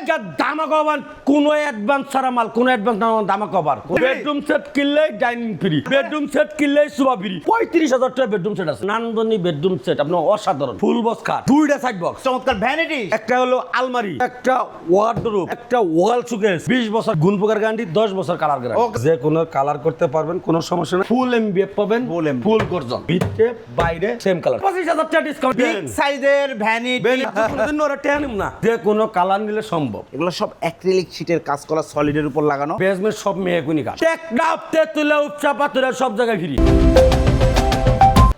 একটা দামা কভার কোন অ্যাডভান্স ছাড়া মাল কোন অ্যাডভান্স না দামা কভার বেডরুম সেট কিনলে ডাইনিং ফ্রি বেডরুম সেট কিনলে সুবা ফ্রি পঁয়ত্রিশ হাজার টাকা বেডরুম সেট আছে। নান্দনী বেডরুম সেট আপনার অসাধারণ। ফুল বক্স খাট দুইটা সাইড বক্স চমৎকার ভ্যানিটি একটা হলো আলমারি একটা ওয়ার্ডরোব একটা ওয়াল সুকেস বিশ বছর গুণ প্রকার গ্যারান্টি দশ বছর কালার গ্যারান্টি যে কোনো কালার করতে পারবেন কোনো সমস্যা নেই। ফুল এমবিএফ পাবেন Full MBF ফুল গর্জন। ভিতরে বাইরে সেম কালার পঁচিশ হাজার টাকা ডিসকাউন্ট সাইজের ভ্যানিটি না। যে কোনো কালার নিলে সম্ভব। এগুলো সব অ্যাক্রিলিক শীটের কাজ করা সলিডের উপর লাগানো। বেসমেন্ট সব মেয়ে গুনি কাজ টেকনাফ তেতুলা উপচা পাতুরা সব জায়গায় ফিরি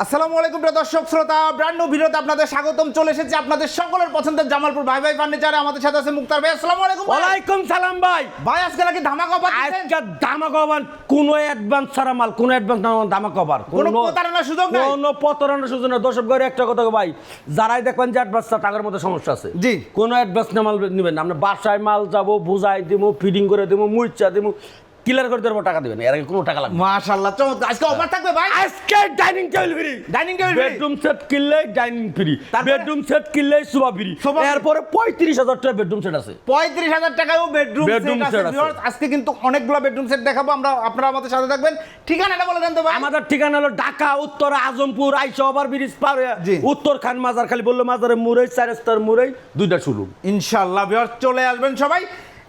আসসালামু আলাইকুম প্রিয় দর্শক শ্রোতা ব্র্যান্ড নিউ ভিডিওতে আপনাদের স্বাগতম। চলে এসেছে আপনাদের সকলের পছন্দের জামালপুর ভাই ভাই ফার্নিচারে আমাদের সাথে আছে মুক্তার ভাই। আসসালামু আলাইকুম। ওয়ালাইকুম সালাম ভাই। ভাই আজকে নাকি ধামাকা অফার আজকে দামা কভার কোন অ্যাডভান্স ছাড়া মাল কোন অ্যাডভান্স না দামা কভার কোনো প্রতারণার সুযোগ নাই? কোনো প্রতারণার সুযোগ না দর্শক করে একটা কথা ভাই যারাই দেখবেন যে অ্যাডভান্স টাকার মধ্যে সমস্যা আছে। জি। কোনো অ্যাডভান্স না মাল নেবেন না। আমরা বাসায় মাল যাব বুঝাই দিমু ফিডিং করে দিমু মুইচা দিমু। ক্লিয়ার করে দেবো টাকা দিবেন এর আগে কোনো টাকা লাগবে মাশাআল্লাহ চমৎকার। আজকে অফার থাকবে ভাই? আজকে dining table free dining table bedroom set কিনলে ডাইনিং ফ্রি বেডরুম সেট কিনলে সোফা ফ্রি। এরপরে পঁয়ত্রিশ হাজার টাকা বেডরুম সেট আছে। পঁয়ত্রিশ হাজার টাকায়ও বেডরুম সেট আছে। viewers। আজকে কিন্তু অনেকগুলো বেডরুম সেট দেখাবো। আমরা আপনারা আমাদের সাথে থাকবেন। ঠিকানাটা বলে দেন তো ভাই। আমাদের ঠিকানা হলো ঢাকা উত্তর আজমপুর আইসা ওভার ব্রিজ পার উত্তর খান মাজার খালি বলল মাজারে মুরাই চার স্তর মুরাই দুইটা শুরু ইনশাআল্লাহ ভিউয়ার্স চলে আসবেন সবাই।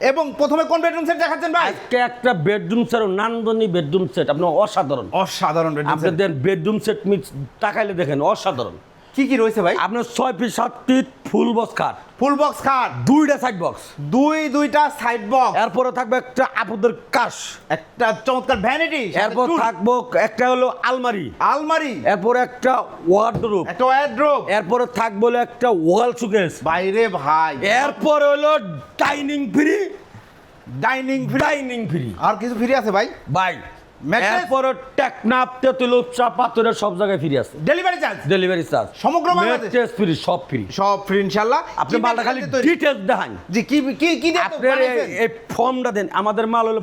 এবং প্রথমে কোন বেডরুম সেট দেখাচ্ছেন ভাই? আজকে একটা বেডরুম সেট নান্দনী বেডরুম সেট আপনি অসাধারণ। অসাধারণ বেডরুম আপনি দেন বেডরুম সেট মিক্স তাকাইলে দেখেন অসাধারণ। কি কি রয়েছে ভাই? আপনার ছয় পিস সাত পিস ফুল বক্স খাট ফুল বক্স খাট দুইটা সাইড বক্স দুই দুইটা সাইড বক্স এরপরে থাকবে একটা আপুদের কাশ একটা চমৎকার ভ্যানিটি এরপর থাকব একটা হলো আলমারি। আলমারি? এরপর একটা ওয়ার্ডরোব একটা ওয়ার্ড্রোব এরপরে থাকব হলো একটা ওয়াল সুকেস বাইরে ভাই। এরপর হলো dining free dining free dining free আর কিছু ফ্রি আছে ভাই? বাই? এরপরে টেকনাপ তেতুল চা পাথরের সব জায়গায় ফ্রি আছে। ডেলিভারি চার্জ ডেলিভারি চার্জ সমগ্র বাংলাদেশ? ফ্রি সব ফ্রি সব ফ্রি ইনশাআল্লাহ। আপনি মালটা খালি? ডিটেলস দেখান। জি কি কি কি দিয়ে বানাইছেন? এই ফর্মটা দেন আমাদের মাল হলো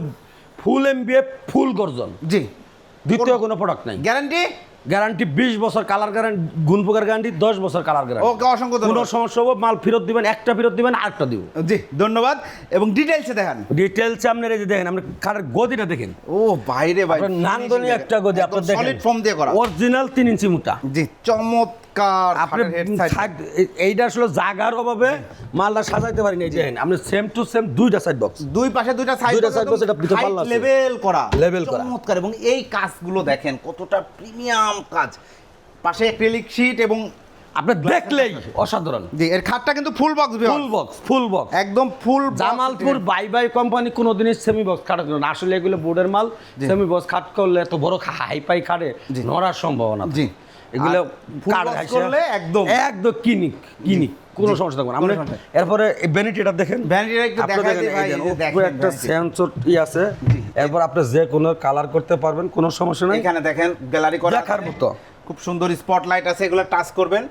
ফুল এমবিএ ফুল গর্জন। জি। দ্বিতীয় কোনো প্রোডাক্ট নাই। গ্যারান্টি গ্যারান্টি বিশ বছর কালার গ্যারান্টি গুণ প্রকার গ্যারান্টি দশ বছর কালার গ্যারান্টি। ওকে অসংখ্য কোনো সমস্যা হবে মাল ফেরত দিবেন একটা ফেরত দিবেন আরেকটা দিব। জি ধন্যবাদ। এবং ডিটেইলসে দেখেন। ডিটেলসে আপনি এই যে দেখেন আপনি কারের গদিটা দেখেন। ও বাইরে বাইরে নান্দনীয় একটা গদি আপনার দেখেন। সলিড ফর্ম দিয়ে করা। অরিজিনাল তিন ইঞ্চি মোটা। জি চমৎকার আপনি এইটা আসলে জাগার অভাবে মালটা সাজাইতে পারিনি এই যে দেখেন আপনি সেম টু সেম দুইটা সাইড বক্স দুই পাশে দুইটা সাইড দুইটা side box, এটা লেভেল করা। Level করা। চমৎকার এবং এই কাজগুলো দেখেন কতটা প্রিমিয়াম কাজ। পাশে অ্যাক্রিলিক শীট এবং আপনি দেখলেই অসাধারণ। জি এর খাটটা কিন্তু full box full box full box একদম full Jamalpur bye bye company কোনোদিনই সেমি বক্স খাট না। আসলে এগুলো বোর্ডের মাল। সেমি বক্স খাট করলে এত বড় হাই পাই খাটে নড়ার সম্ভাবনা জি। এগুলো করলে একদম। একদম কিনিক কিনিক কোনো সমস্যা থাকবে না। নেই। এরপরে ভ্যানিটিটা দেখেন। ভ্যানিটিটা একটু সেন্সর ই আছে। এরপর আপনি যে কোনো কালার করতে পারবেন কোনো সমস্যা নেই। এখানে দেখেন গ্যালারি করা দেখার। মতো। খুব সুন্দর স্পটলাইট আছে এগুলো টাচ করবেন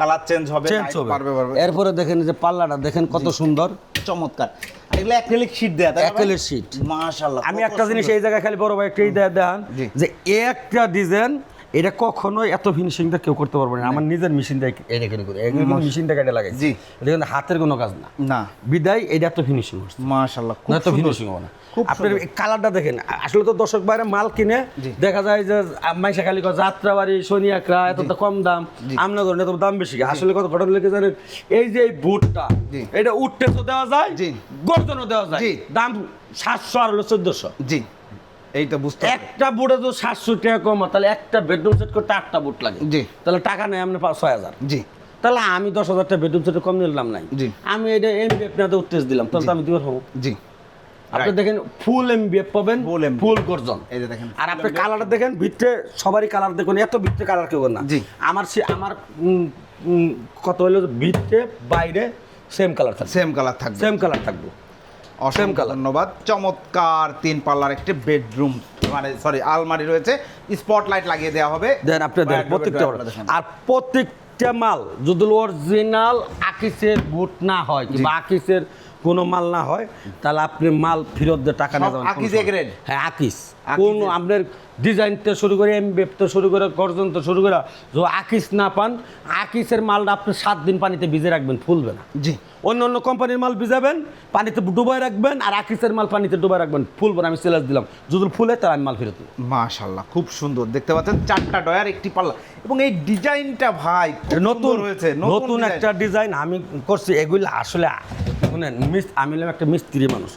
কালার চেঞ্জ হবে চেঞ্জ হবে। পারবে পারবে। এরপরে দেখেন যে পাল্লাটা দেখেন কত সুন্দর। চমৎকার। এগুলো অ্যাক্রিলিক শীট দেয়া ভাই? Acrylic মাশাআল্লাহ আমি একটা জিনিস এই জায়গায় খালি বড় ভাই একটাই দেয়া দেখান যে একটা ডিজাইন এটা কখনো এত ফিনিশিং দিয়ে কেউ করতে পারবে না। আমার নিজের মেশিন দিয়ে এটা কেন করে এগুলো মেশিন দিয়ে কেটে লাগাই জি। এটা কিন্তু হাতের কোনো কাজ না। না। বিদায় এটা এত ফিনিশিং হচ্ছে মাশাআল্লাহ খুব না এত ফিনিশিং হবে না। আপনার কালারটা দেখেন আসলে তো দর্শক বাইরে মাল কিনে দেখা যায় যে মাইসা খালি যাত্রাবাড়ি সোনিয়াকরা এত তো কম দাম জি। আমরা করেন এত দাম বেশি। আসলে কত ঘটনা লেগে জানেন এই যে এই বুটটা এটা উঠতে তো দেওয়া যায়। গর্জনও দেওয়া যায়। দাম সাতশো আর হলো চোদ্দশো। জি। এই তো বুঝতে একটা বুটে তো সাতশো টাকা কম তাহলে একটা বেডরুম সেট করতে আটটা বুট লাগে। জি। তাহলে টাকা নেই আপনি ছয় হাজার। জি। তাহলে আমি দশ হাজার টাকা বেডরুম সেটে কম নিলাম নাই। জি। আমি এটা এমবি আপনাদের উত্তেজ দিলাম তাহলে তো আমি দিব হব। জি। আপনি দেখেন ফুল এমবিএফ পাবেন ফুল গর্জন। এই যে দেখেন আর আপনি কালারটা দেখেন ভিতরে সবারই কালার দেখুন এত ভিতরে কালার কেউ না। জি। আমার সে আমার কত হলো ভিতরে বাইরে সেম কালার থাকবে। সেম কালার থাকবে। সেম কালার থাকবে। অসীম colour। ধন্যবাদ চমৎকার তিন পাল্লার একটি বেডরুম মানে সরি আলমারি রয়েছে স্পটলাইট লাগিয়ে দেওয়া হবে দেন আপনাদের প্রত্যেকটা। আর প্রত্যেকটা মাল যদি অরিজিনাল আকিসের বুট না হয় কিংবা আকিসের কোনো মাল না হয় তাহলে আপনি মাল ফেরত দিয়ে টাকা সব যাবেন আকিজ সমস্যা হ্যাঁ আকিস। কোন আপনার ডিজাইন থেকে শুরু করে এমবেপ থেকে শুরু করে গর্জন থেকে শুরু করে যদি আকিস না পান আকিসের মালটা আপনি সাত দিন পানিতে ভিজে রাখবেন ফুলবে না। জি। অন্য অন্য কোম্পানির মাল ভিজাবেন পানিতে ডুবাই রাখবেন আর আকিসের মাল পানিতে ডুবাই রাখবেন ফুলবে না আমি সেলাস দিলাম। যদি ফুলে তাহলে আমি মাল ফেরত মাশাল্লাহ খুব সুন্দর। দেখতে পাচ্ছেন চারটা ডয়ার একটি পাল্লা। এবং এই ডিজাইনটা ভাই নতুন হয়েছে নতুন একটা ডিজাইন আমি করছি এগুলো আসলে শুনেন আমি একটা মিস্ত্রি মানুষ।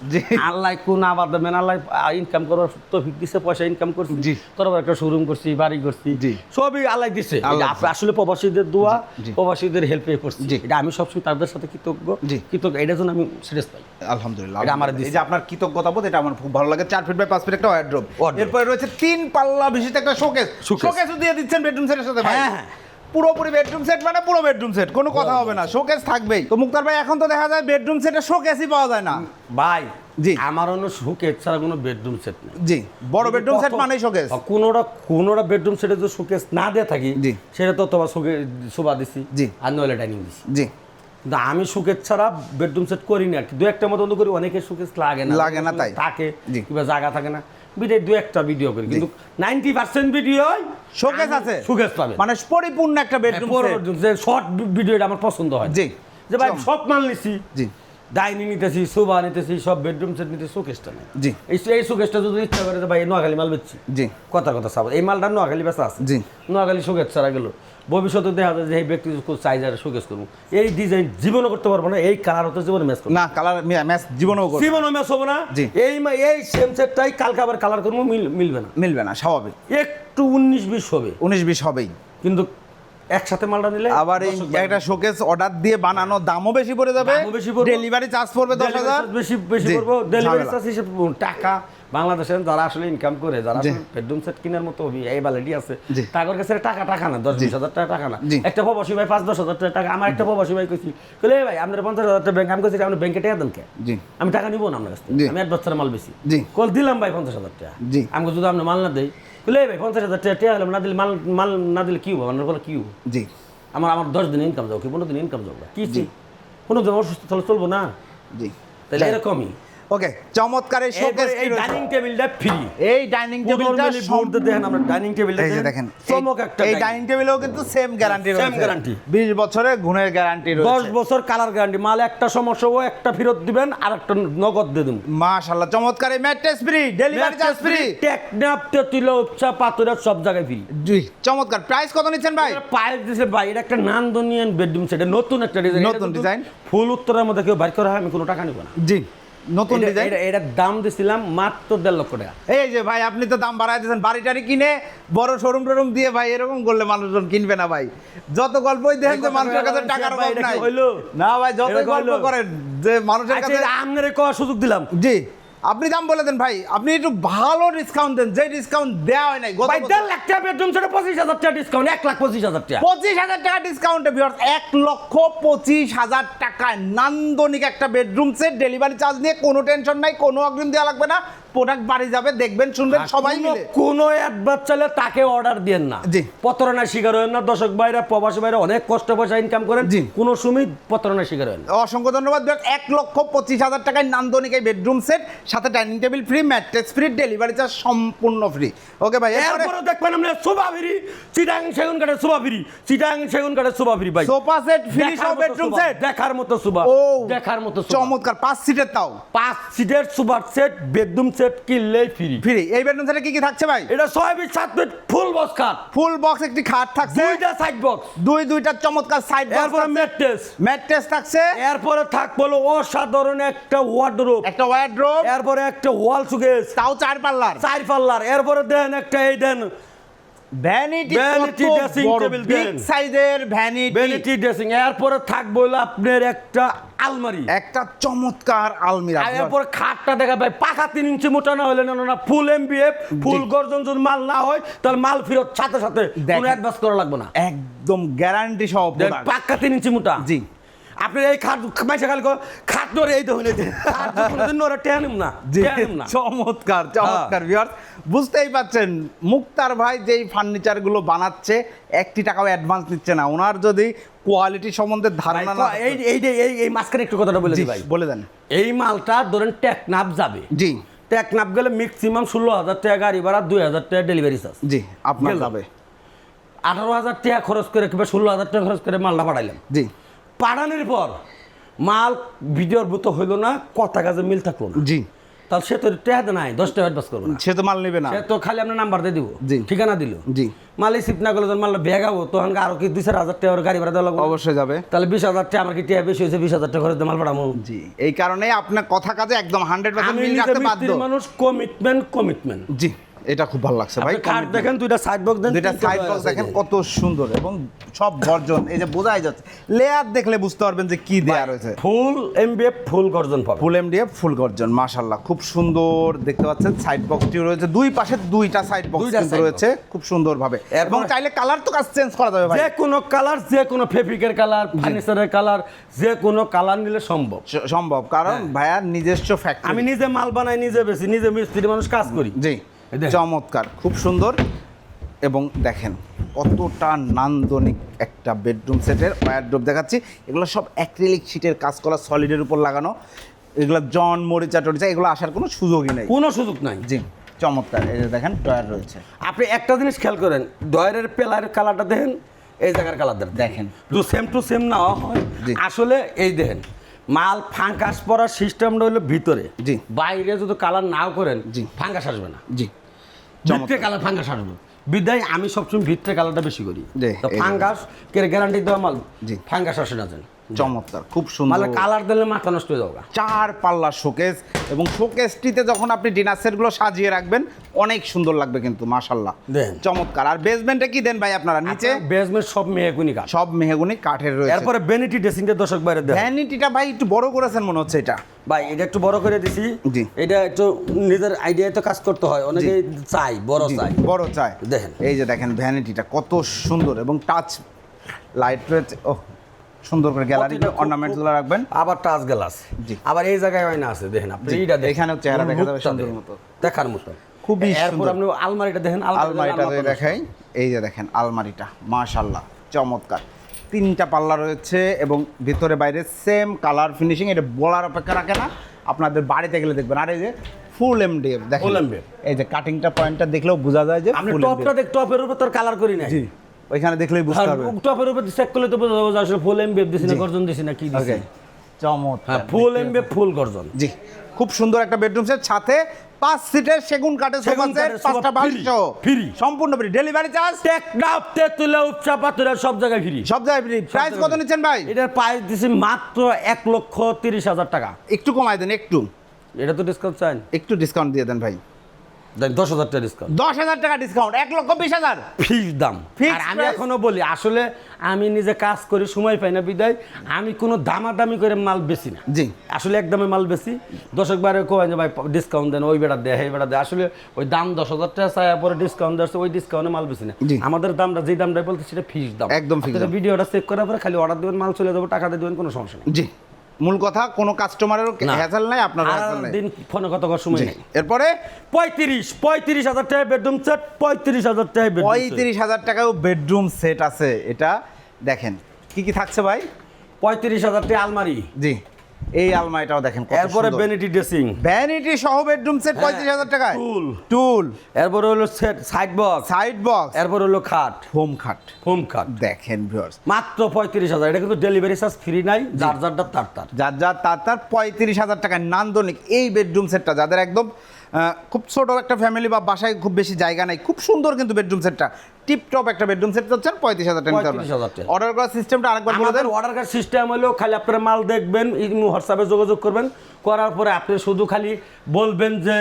আল্লাহ কোন আবার দেবেন আল্লাহ ইনকাম করার তো দিছে পয়সা ইনকাম করছি জি। তোর একটা শোরুম করছি বাড়ি করছি জি। সবই আল্লাহ দিছে এটা আসলে প্রবাসীদের দোয়া। প্রবাসীদের হেল্পে করছি। এটা আমি সবসময় তাদের সাথে কৃতজ্ঞ জি। কৃতজ্ঞ এটার জন্য আমি সিরিয়াস পাই আলহামদুলিল্লাহ এটা আমার এই দিছে। যে আপনার কৃতজ্ঞতা বোধ এটা আমার খুব ভালো লাগে চার ফিট বাই পাঁচ ফিট একটা ওয়ার্ড্রোব এরপরে রয়েছে তিন পাল্লা বিশিষ্ট একটা শোকেস। শোকেসও দিয়ে দিচ্ছেন বেডরুম সেটের সাথে হ্যাঁ, হ্যাঁ। পুরোপুরি বেডরুম সেট মানে পুরো বেডরুম সেট কোনো কথা হবে না শোকেস থাকবেই তো মুক্তার ভাই এখন তো দেখা যায় বেডরুম সেটে শোকেসই পাওয়া যায় না ভাই জি। আমার অন্য সুকেট ছাড়া কোনো বেডরুম সেট নেই জি বড় বেডরুম সেট মানেই শোকেস কোনোটা কোনোটা বেডরুম সেটে যদি শোকেস না দিয়ে থাকি জি। সেটা তো তোমার শোকে শোভা দিছি জি। আর নইলে ডাইনিং দিছি জি কিন্তু আমি শোকেস ছাড়া বেডরুম সেট করি না আর কি দু একটা মতো করি অনেকে শোকেস লাগে না লাগে না তাই। থাকে। কিংবা জায়গা থাকে না ভিডিও দু একটা ভিডিও করি কিন্তু নাইনটি পার্সেন্ট ভিডিও শোকেস আছে? শোকেস পাবে। মানে পরিপূর্ণ একটা বেডরুম যে শর্ট ভিডিওটা আমার পছন্দ হয়। জি। যে ভাই। সব মাল নিছি। জি। ডাইনিং নিতেছি সোফা নিতেছি সব বেডরুম সেট নিতে শোকেসটা নেই। জি। এই এই শোকেসটা যদি ইচ্ছা করে ভাই নোয়াখালী মাল বেচছি। জি। কথা কথা সাব এই মালটা নোয়াখালী বেচা আছে। জি। নোয়াখালী শোকেস ছাড়া গেল। ভবিষ্যতে দেখা যায় যে এই ব্যক্তি খুব চাইজারে শোকেস করব। এই ডিজাইন জীবনও করতে পারব না এই কালার হতে জীবনে ম্যাচ করব। না কালার ম্যাচ জীবনেও করবে। জীবনও ম্যাচ হব না। জি। এই এই সেম সেটটাই কালকে আবার কালার করব মিল- মিলবে না। মিলবে না স্বাভাবিক। একটু উনিশ বিশ হবে। উনিশ বিশ হবেই। কিন্তু একসাথে মালটা নিলে আবার এই একটা শোকেস অর্ডার দিয়ে বানানো দামও বেশি পড়ে যাবে। বেশি পড়বে। ডেলিভারি চার্জ পড়বে দশ হাজার। বেশি বেশি করব ডেলিভারি চার্জ হিসেবে টাকা বাংলাদেশের যারা আসলে ইনকাম করে যারা বেডরুম সেট কেনার মতো এই বালেডি আছে। তাদের কাছে টাকা টাকা না দশ বিশ হাজার টাকা টাকা না। একটা প্রবাসী ভাই পাঁচ দশ হাজার টাকা টাকা। আমার একটা প্রবাসী ভাই কইছি বলে ভাই আপনার পঞ্চাশ হাজার টাকা ব্যাংক আমি কইছি আপনি ব্যাংকে টাকা দেন কে? আমি টাকা নিবো না আপনার কাছে আমি এক বছরের মাল বেশি। কল দিলাম ভাই পঞ্চাশ হাজার টাকা। আমি যদি আপনি মাল না দেই বলে ভাই পঞ্চাশ হাজার টাকা টাকা হলাম না দিলে মাল মাল না দিলে কি হবে বলে কি জি। আমার আমার দশ দিন ইনকাম যাও কি পনেরো দিন ইনকাম যাও? কি কোনো দিন অসুস্থ তাহলে চলবো না? জি। তাহলে এরকমই। ওকে চমৎকার এই শোকেস এই ডাইনিং টেবিলটা ফ্রি এই ডাইনিং টেবিলটা দেখেন আমরা ডাইনিং টেবিলটা এই যে দেখেন। চমক একটা এই ডাইনিং টেবিলেও কিন্তু সেম গ্যারান্টি রয়েছে। guarantee। 20 বছরের গুণের গ্যারান্টি রয়েছে। বছর কালার গ্যারান্টি মাল একটা সমস্যা ও একটা ফেরত দিবেন আর একটা নগদ দিয়ে দেবেন। মাশাআল্লাহ চমৎকার। এই mattress free delivery charge free Teknaf Tetulia উপচা পাতুরা সব জায়গায় ফ্রি জি চমৎকার। প্রাইস কত নিচ্ছেন ভাই? পায়ে দিছে ভাই এটা একটা নান্দনিয়ান বেডরুম সেট নতুন একটা ডিজাইন নতুন design। ফুল উত্তরের মধ্যে কেউ বাইর করা হয় আমি কোনো টাকা নিব না। জি। নতুন ডিজাইন এটা- দাম দিছিলাম মাত্র দেড় লক্ষ টাকা। এই যে ভাই আপনি তো দাম বাড়ায় দিয়েছেন। বাড়ি টাড়ি কিনে বড় শোরুম টোরুম দিয়ে ভাই এরকম করলে মানুষজন কিনবে না ভাই। যত গল্পই দেখেন যে মানুষের কাছে টাকার অভাব নাই। না ভাই যতই গল্প? করেন যে মানুষের আচ্ছা কাছে এটা আপনার কওয়ার সুযোগ দিলাম। জি। আপনি দাম বলে দেন ভাই আপনি একটু ভালো ডিসকাউন্ট দেন যে ডিসকাউন্ট দেওয়া হয় নাই ভাই দেড় লাখ টাকা বেডরুম সেটা পঁচিশ হাজার টাকা ডিসকাউন্ট এক লাখ পঁচিশ হাজার টাকা। পঁচিশ হাজার টাকা ডিসকাউন্টে ভিউয়ার্স এক লক্ষ পঁচিশ হাজার টাকায় নান্দনিক একটা বেডরুম সেট ডেলিভারি চার্জ নিয়ে কোনো টেনশন নাই কোনো অগ্রিম দেওয়া লাগবে না। প্রোডাক্ট বাড়ি যাবে দেখবেন শুনবেন সবাই মিলে। কোনো অ্যাডভান্স চাইলে তাকে অর্ডার দেন না। জি। প্রতারণার শিকার হবেন না দর্শক ভাইরা প্রবাসী ভাইরা অনেক কষ্ট পয়সা ইনকাম করেন জি। কোনো সময় প্রতারণার শিকার হবেন না। অসংখ্য ধন্যবাদ এক লক্ষ পঁচিশ হাজার টাকায় নান্দনিক এই বেডরুম সেট সাথে dining table free mattress free delivery charge সম্পূর্ণ ফ্রি ওকে ভাই এরপরে দেখবেন আপনি শোভা ফিরি চিটাং সেগুন কাঠের শোভা ফিরি চিটাং সেগুন কাঠের শোভা ফিরি ভাই। সোফা সেট ফ্রি মতো বেডরুম সেট দেখার মতো শোভা ও দেখার মতো চমৎকার পাঁচ সিটের তাও। পাঁচ সিটের সুপার সেট বেডরুম সেট কিনলেই ফ্রি ফ্রি এই বেডরুম সেটে কি কি থাকছে ভাই? এটা ছয় বিশ সাত ফিট ফুল বক্স খাট। ফুল বক্স একটি খাট থাকছে। দুইটা সাইড বক্স দুই দুইটা চমৎকার সাইড এরপরে ম্যাট্রেস ম্যাট্রেস থাকছে। এরপরে থাক বলো অসাধারণ একটা ওয়ার্ডরোব একটা ওয়ার্ড্রোব এরপরে একটা ওয়াল সুকেস তাও চার পাল্লার। চার পাল্লার। এরপরে দেন একটা এই দেন ভ্যানিটি কত dressing বড় বিগ সাইজের ভ্যানিটি ভ্যানিটি ড্রেসিং এরপরে থাকব আপনার একটা আলমারি। একটা চমৎকার আলমিরা এরপর খাটটা দেখা ভাই পাকা তিন ইঞ্চি মোটা না হলে না না ফুল এমবিএফ ফুল গর্জন যদি মাল না হয় তাহলে মাল ফেরত সাথে সাথে কোনো অ্যাডভান্স করা লাগবে না। একদম গ্যারান্টি সহ। পাক্কা তিন ইঞ্চি মোটা। জি। আপনি এই খাট মাইসা খালি খাট ধরে এই টেনিম না না। চমৎকার চমৎকার ভিউয়ার্স বুঝতেই পাচ্ছেন মুক্তার ভাই যেই ফার্নিচারগুলো বানাচ্ছে একটি টাকাও অ্যাডভান্স নিচ্ছে না। ওনার যদি কোয়ালিটি সম্বন্ধে ধারণা না এই এই এই মাঝখানে একটু কথাটা বলে দিই ভাই। বলে দেন। এই মালটা ধরেন টেকনাফ যাবে। জি। টেকনাফ গেলে ম্যাক্সিমাম ষোলো হাজার টাকা গাড়ি ভাড়া দুই হাজার টাকা ডেলিভারি চার্জ জি আপনার যাবে। আঠারো হাজার টাকা খরচ করে কিংবা ষোলো হাজার টাকা খরচ করে মালটা পাঠাইলাম। জি। পাঠানোর পর মাল ভিডিওর ভূত হইল না কথা কাজে মিল থাকল না। জি। তাহলে সে তো টেহাতে নাই দশ টাকা অ্যাডভান্স করব সে তো মাল নেবে না। সে তো খালি আপনার নাম্বার দিয়ে দিব জি। ঠিকানা দিল। জি। মাল রিসিভ না করলে যখন মালটা ভেগাবো তখন আরও কি দুই চার হাজার টাকা ওর গাড়ি ভাড়া দেওয়া লাগবে? অবশ্যই যাবে। তাহলে বিশ হাজার টাকা আমার কি টাকা বেশি হয়েছে বিশ হাজার টাকা খরচ মাল পাঠাবো জি। এই কারণে আপনার কথা কাজে একদম হান্ড্রেড পার্সেন্ট মিল নিজে রাখতে বাধ্য। মানুষ কমিটমেন্ট কমিটমেন্ট জি। এটা খুব ভালো লাগছে ভাই কার্ড দেখেন দুইটা সাইড বক্স দেন দুইটা সাইড বক্স দেখেন কত সুন্দর এবং সব বর্জন এই যে বোঝাই যাচ্ছে। লেয়ার দেখলে বুঝতে পারবেন যে কি দেয়া রয়েছে। ফুল এমবিএফ ফুল গর্জন পাবে ফুল এমডিএফ ফুল গর্জন মাশাল্লাহ খুব সুন্দর দেখতে পাচ্ছেন সাইড বক্সটি রয়েছে। দুই পাশে দুইটা সাইড বক্স রয়েছে খুব সুন্দর ভাবে এবং চাইলে কালার তো কাজ চেঞ্জ করা যাবে ভাই। যে কোনো কালার যে কোনো ফেব্রিকের কালার ফার্নিচারের কালার যে কোনো কালার নিলে সম্ভব। সম্ভব কারণ হ্যাঁ। ভাইয়ার নিজস্ব ফ্যাক্টরি আমি নিজে মাল বানাই নিজে বেশি নিজে মিস্ত্রি মানুষ কাজ করি। জি। চমৎকার খুব সুন্দর। এবং দেখেন কতটা নান্দনিক একটা বেডরুম সেটের ওয়ারড্রোপ দেখাচ্ছি। এগুলো সব অ্যাক্রিলিক শিটের কাজ করা সলিডের উপর লাগানো। এগুলো জন মরিচা টরিচা এগুলো আসার কোনো সুযোগই নেই। কোনো সুযোগ নাই। জি চমৎকার। এই যে দেখেন ডয়ার রয়েছে। আপনি একটা জিনিস খেয়াল করেন ডয়ের পেলার কালারটা দেখেন এই জায়গার কালার দেখেন। দু সেম টু সেম না হয়। আসলে এই দেখেন মাল ফাঙ্কাস পড়ার সিস্টেমটা হলো ভিতরে। জি। বাইরে যদি কালার নাও করেন জি। ফাঙ্কাস আসবে না। জি। ভিতরে কালার ফাঙ্গাস আসবে বিদায় আমি সবসময় ভিত্রে কালারটা বেশি করি। ফাঙ্গাস কে গ্যারান্টি দেওয়া মাল ফাঙ্গাস আসে না যেন। চমৎকার খুব সুন্দর। কালার দিলে মাথা নষ্ট হয়ে যাবে চার পাল্লা শোকেস এবং শোকেসটিতে যখন আপনি ডিনার সেটগুলো সাজিয়ে রাখবেন অনেক সুন্দর লাগবে কিন্তু মাশাল্লাহ দেন। চমৎকার। আর বেসমেন্টে কি দেন ভাই আপনারা নিচে? বেসমেন্ট সব মেয়েকুনি কাঠ। সব মেহগুনি কাঠের রয়েছে। এরপরে বেনিটি ড্রেসিংটা দর্শক বাইরে দেয় ভ্যানিটিটা ভাই একটু বড় করেছেন মনে হচ্ছে এটা। ভাই এটা একটু বড় করে দিছি। জি। এটা একটু নিজের আইডিয়ায় তো কাজ করতে হয় অনেকে চাই বড় চাই বড় চাই দেখেন। এই যে দেখেন ভ্যানিটিটা কত সুন্দর এবং টাচ লাইট রয়েছে। ও সুন্দর করে গ্যালারি প্রতিটা খুব- অর্নামেন্টসগুলো রাখবেন। আবার টাচ গ্লাস জি। আবার এই জায়গায় আয়না আছে দেখেন আপনি এইটা দেখেন। এখানেও চেহারা দেখা যাবে সুন্দর দেখেন। মতো। দেখার মতো। খুবই সুন্দর। আপনি আলমারিটা দেখেন আলমারিটা আলমারি দেখাই এই যে দেখেন আলমারিটা মাশাল্লাহ চমৎকার। তিনটা পাল্লা রয়েছে এবং ভিতরে বাইরে সেম কালার ফিনিশিং এটা বলার অপেক্ষা রাখে না। আপনাদের বাড়িতে গেলে দেখবেন। আর এই যে ফুল এমডিএফ দেখেন। Full MDF এই যে কাটিংটা পয়েন্টটা দেখলেও বোঝা যায় যে আপনি full টপটা দেখ টপের উপর তোর কালার করি নাই। জি। ওইখানে দেখলেই বুঝতে পারবেন টপের উপর চেক করলে তো বোঝা যাবে আসলে ফুল এমবি দিছি না। গর্জন দিছি না কি দিছি। চমৎকার। হ্যাঁ ফুল এমবি ফুল গর্জন। জি খুব সুন্দর একটা বেডরুম সেট সাথে পাঁচ সিটের সেগুন কাঠের সোফা সেট পাঁচটা বালিশও free। সম্পূর্ণ ফ্রি ডেলিভারি চার্জ টেক টেকনাফ তেতুলা উপচা পাতুরা সব জায়গায় ফ্রি সব জায়গায় ফ্রি প্রাইস কত নিচ্ছেন ভাই? এটার প্রাইস দিছি মাত্র এক লক্ষ তিরিশ হাজার টাকা। একটু কমাই দেন একটু। এটা তো ডিসকাউন্ট চান একটু ডিসকাউন্ট দিয়ে দেন ভাই। দশ হাজার টাকা ডিসকাউন্ট দশ হাজার টাকা ডিসকাউন্ট এক লক্ষ বিশ হাজার। ফিক্স দাম। আর আমি এখনও বলি আসলে আমি নিজে কাজ করি সময় পাই না বিদায় আমি কোনো দামাদামি করে মাল বেশি না। জি। আসলে একদমে মাল বেশি দশক বারে কয় যে ভাই ডিসকাউন্ট দেন ওই বেড়া দেয় এই বেড়া দেয়। আসলে ওই দাম দশ হাজার টাকা চাই পরে ডিসকাউন্ট দেওয়া ওই ডিসকাউন্টে মাল বেশি না। আমাদের দামটা যেই দামটা বলতে সেটা ফিক্স দাম। একদম ভিডিওটা চেক করার পরে খালি অর্ডার দেবেন মাল চলে যাব টাকা দিয়ে দেবেন কোনো সমস্যা নেই। জি। মূল কথা কোনো কাস্টমারের না। হ্যাসেল নাই আপনার আর হ্যাসেল নাই। দিন ফোনে কত করার সময় নেই? এরপরে? পঁয়ত্রিশ পঁয়ত্রিশ হাজার টাকা বেডরুম সেট পঁয়ত্রিশ হাজার টাকা বেডরুম পঁয়ত্রিশ হাজার টাকাও বেডরুম সেট আছে। এটা দেখেন কি কি থাকছে ভাই? পঁয়ত্রিশ হাজার টাকা আলমারি। জি। এই আলমারিটাও দেখেন এরপরে ভ্যানিটি ড্রেসিং ভ্যানিটি সহ বেডরুম সেট হ্যাঁ, পঁয়ত্রিশ হাজার টাকায়। টুল টুল এরপরে হলো set side box side box এরপর হলো খাট। হোম খাট। হোম খাট। দেখেন ভিউয়ার্স মাত্র পঁয়ত্রিশ হাজার। এটা কিন্তু ডেলিভারি চার্জ ফ্রি নাই যার যার তার তার। যার যার তার তার পঁয়ত্রিশ হাজার টাকায় নান্দনিক এই বেডরুম সেটটা যাদের একদম খুব ছোটো একটা ফ্যামিলি বা বাসায় খুব বেশি জায়গা নাই খুব সুন্দর কিন্তু বেডরুম সেটটা টিপটপ একটা বেডরুম সেট হচ্ছে পঁয়ত্রিশ হাজার টাকা অর্ডার করার সিস্টেমটা আরেকবার বলে দেন। অর্ডার করার সিস্টেম হলো খালি আপনারা মাল দেখবেন হোয়াটসঅ্যাপে যোগাযোগ করবেন করার পরে আপনি শুধু খালি বলবেন যে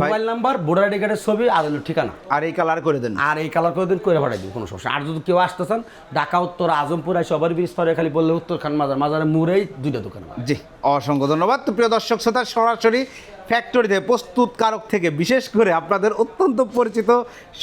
মোবাইল নাম্বার ভোটার আইডি কার্ডের ছবি আর হলো ঠিকানা। আর এই কালার করে দেন। আর এই কালার করে দিন করে পাঠাই দিন কোনো সমস্যা আর যদি কেউ আসতে চান ঢাকা উত্তর আজমপুর আই সবার পারে খালি বললে উত্তর খান মাজার। মাজারে মুরেই দুইটা দোকান। জি অসংখ্য ধন্যবাদ। তো প্রিয় দর্শক শ্রোতা সরাসরি ফ্যাক্টরিতে প্রস্তুতকারক থেকে বিশেষ করে আপনাদের অত্যন্ত পরিচিত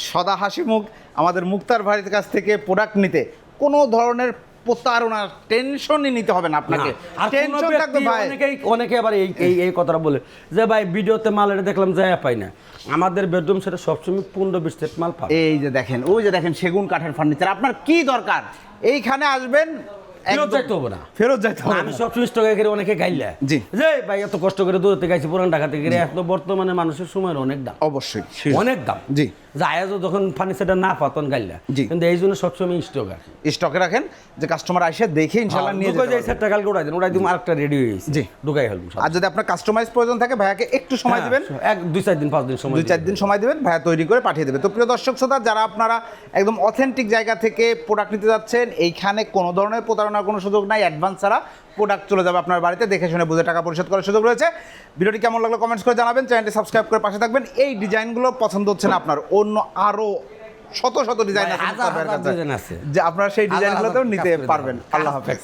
সদা হাসিমুখ আমাদের মুক্তার ভাইয়ের কাছ থেকে প্রোডাক্ট নিতে কোনো ধরনের প্রতারণার টেনশনই নিতে হবে না আপনাকে। টেনশন থাকবে ভাই। অনেকেই অনেকে আবার এই এই এই কথাটা বলে যে ভাই ভিডিওতে মাল এটা দেখলাম যায় পাই না। আমাদের বেডরুম সেটা সবসময় পনেরো বিশ সেট মাল পাবে। এই যে দেখেন ওই যে দেখেন সেগুন কাঠের ফার্নিচার আপনার কি দরকার? এইখানে আসবেন ফেরত যাইতে হবে না। ফেরত যাইতে হবে আমি। সবসময় স্টকে করে অনেকে গাইলে। জি। যে ভাই এত কষ্ট করে দূর থেকে গাইছি পুরান ঢাকা থেকে এত বর্তমানে মানুষের সময়ের অনেক দাম। অবশ্যই। অনেক দাম। জি। যায় যখন ফার্নিচারটা না পাতন গাইলা জি। কিন্তু এই জন্য সবসময় স্টক আছে স্টকে রাখেন যে কাস্টমার আসে দেখে ইনশাল্লাহ নিয়ে যাই পারবে। সেটটা কালকে উড়াই দিন উড়াই দিন আরেকটা রেডি হয়ে গেছে জি। ঢুকাই সব। আর যদি আপনার কাস্টমাইজ প্রয়োজন থাকে ভাইয়াকে একটু সময় হ্যাঁ, দিবেন এক দুই চার দিন পাঁচ দিন সময় দুই চার দিন সময় দিবেন ভাইয়া তৈরি করে পাঠিয়ে দেবে তো প্রিয় দর্শক শ্রোতা যারা আপনারা একদম অথেন্টিক জায়গা থেকে প্রোডাক্ট নিতে যাচ্ছেন এইখানে কোনো ধরনের প্রতারণার কোনো সুযোগ নাই অ্যাডভান্স ছাড়া প্রোডাক্ট চলে যাবে আপনার বাড়িতে দেখে শুনে বুঝে টাকা পরিশোধ করার সুযোগ রয়েছে। ভিডিওটি কেমন লাগল কমেন্টস করে জানাবেন চ্যানেলটি সাবস্ক্রাইব করে পাশে থাকবেন। এই ডিজাইনগুলো পছন্দ হচ্ছে না আপনার অন্য আরও শত শত ডিজাইন আছে। যে আপনারা সেই ডিজাইনগুলোতেও নিতে পারবেন। আল্লাহ হাফেজ।